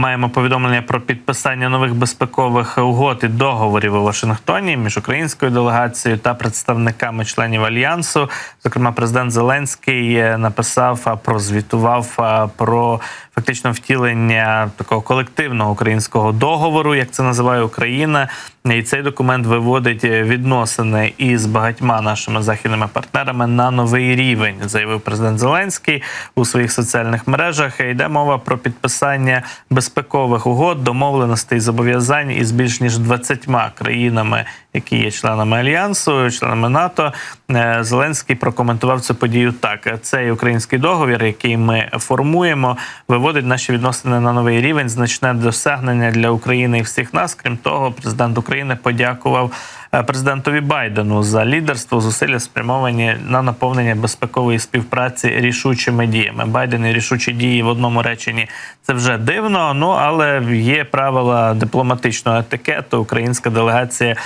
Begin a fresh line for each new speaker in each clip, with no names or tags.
маємо повідомлення про підписання нових безпекових угод і договорів у Вашингтоні між українською делегацією та представниками членів альянсу. Зокрема, президент Зеленський е, написав, прозвітував про фактично втілення такого колективного українського договору, як це називає Україна. І цей документ виводить е, відносини із багатьма нашими західними партнерами на новий рівень, заявив президент Зеленський у своїх соціальних мережах. Йде мова про підписання безпекових угод, домовленостей зобов'язань із більш ніж 20 країнами, які є членами альянсу, членами НАТО. Е, Зеленський прокоментував цю подію так: цей український договір, який ми формуємо, виводить наші відносини на новий рівень, значне досягнення для України і всіх нас. Крім того, президент України подякував президентові Байдену за лідерство, зусилля спрямовані на наповнення безпекової співпраці рішучими діями. Байден і рішучі дії в одному реченні це вже дивно. Ну але є правила дипломатичного етикету. Українська делегація.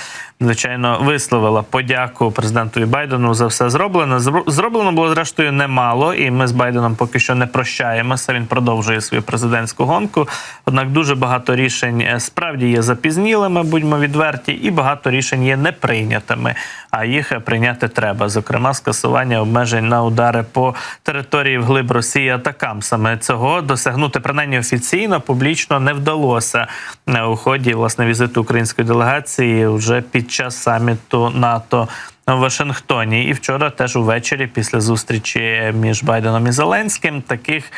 Звичайно, висловила подяку президентові Байдену за все зроблене. Зро- Зроблено було зрештою немало, і ми з Байденом поки що не прощаємося. Він продовжує свою президентську гонку. Однак дуже багато рішень е, справді є запізнілими, будьмо відверті, і багато рішень є неприйнятими. А їх е, прийняти треба. Зокрема, скасування обмежень на удари по території вглиб Росії атакам. Саме цього досягнути принаймні офіційно публічно не вдалося е, у ході власне візиту української делегації вже під час саміту НАТО. В Вашингтоні і вчора теж увечері, після зустрічі між Байденом і Зеленським, таких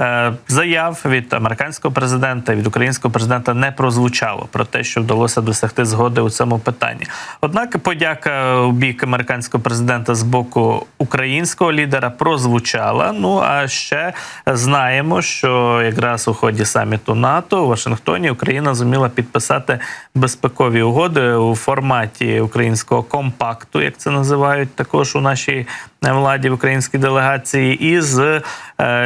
е, заяв від американського президента від українського президента не прозвучало про те, що вдалося досягти згоди у цьому питанні. Однак подяка у бік американського президента з боку українського лідера прозвучала. Ну а ще знаємо, що якраз у ході саміту НАТО у Вашингтоні Україна зуміла підписати безпекові угоди у форматі українського компакту, як це називають також у нашій владі в українській делегації, із е,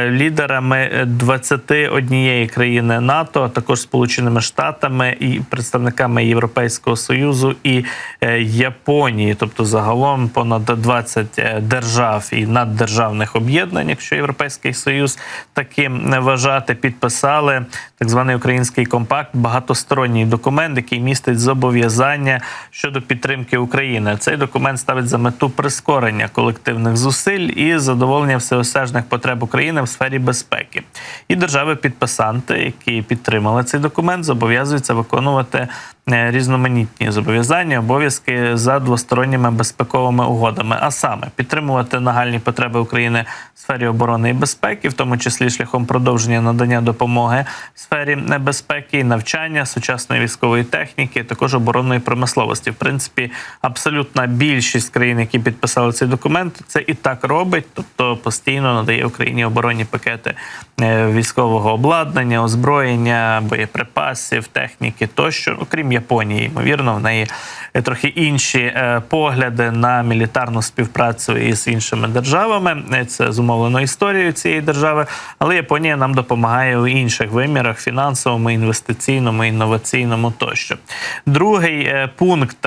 лідерами 21 країни НАТО, а також Сполученими Штатами і представниками Європейського союзу і е, Японії, тобто загалом понад 20 держав і наддержавних об'єднань, якщо Європейський Союз таким вважати, підписали так званий український компакт, багатосторонній документ, який містить зобов'язання щодо підтримки України. Цей документ ставить за мету прискорення колективних зусиль і задоволення всеосяжних потреб України в сфері безпеки. І держави-підписанти, які підтримали цей документ, зобов'язуються виконувати е, різноманітні зобов'язання, обов'язки за двосторонніми безпековими угодами, а саме підтримувати нагальні потреби України в сфері оборони і безпеки, в тому числі шляхом продовження надання допомоги в сфері безпеки, і навчання сучасної військової техніки, також оборонної промисловості. В принципі, абсолютна більшість країн, які підписали цей документ, це і так робить, тобто постійно надає Україні оборонні пакети е, військового обладнання, озброєння, боєприпасів, техніки тощо, окрім Японії, ймовірно, в неї е, трохи інші е, погляди на мілітарну співпрацю із іншими державами. Це зумовлено історією цієї держави, але Японія нам допомагає у інших вимірах фінансовому, інвестиційному, інноваційному тощо. Другий пункт,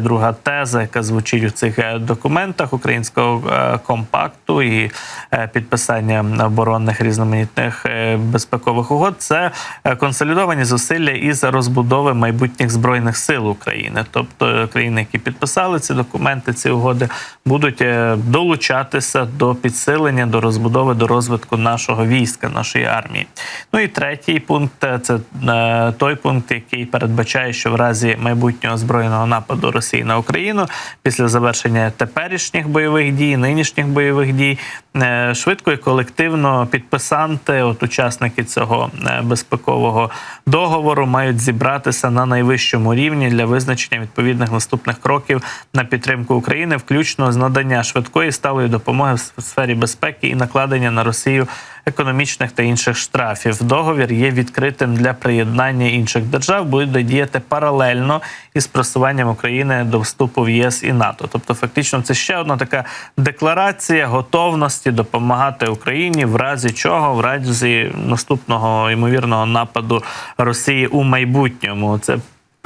друга теза, яка звучить у цих е, документах українського е, компакту і е, підписання оборонних різноманітних безпекових угод, це консолідовані зусилля із розбудови майбутніх збройних сил України, тобто країни, які підписали ці документи, ці угоди, будуть долучатися до підсилення, до розбудови, до розвитку нашого війська, нашої армії. Ну і третій пункт це той пункт, який передбачає, що в разі майбутнього збройного нападу Росії на Україну після завершення теперішніх бойових дій, нинішніх бойових дій, швидко і колективно підписанти, от учасники цього е, безпекового договору, мають зібратися на найвищому рівні для визначення відповідних наступних кроків на підтримку України, включно з надання швидкої сталої допомоги в сфері безпеки і накладення на Росію економічних та інших штрафів. Договір є відкритим для приєднання інших держав, буде діяти паралельно із просуванням України до вступу в ЄС і НАТО. Тобто, фактично, це ще одна така декларація готовності допомагати Україні, в разі чого, в разі наступного ймовірного нападу Росії у майбутньому. Це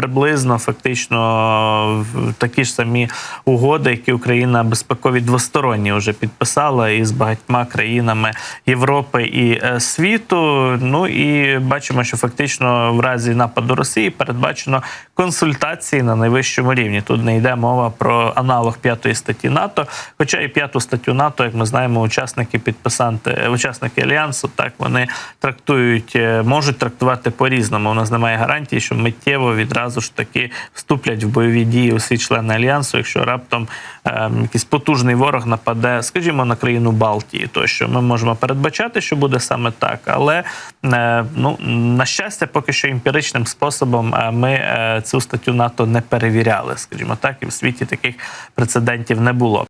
приблизно фактично такі ж самі угоди, які Україна безпекові двосторонні вже підписала із багатьма країнами Європи і е, світу. Ну і бачимо, що фактично в разі нападу Росії передбачено консультації на найвищому рівні. Тут не йде мова про аналог п'ятої статті НАТО. Хоча і п'яту статтю НАТО, як ми знаємо, учасники підписанти, учасники альянсу, так вони трактують, е, можуть трактувати по-різному. У нас немає гарантії, що миттєво відразу ж таки вступлять в бойові дії усі члени альянсу, якщо раптом е, якийсь потужний ворог нападе, скажімо, на країну Балтії, тощо ми можемо передбачати, що буде саме так, але е, ну на щастя, поки що емпіричним способом е, ми е, цю статтю НАТО не перевіряли, скажімо так, і в світі таких прецедентів не було.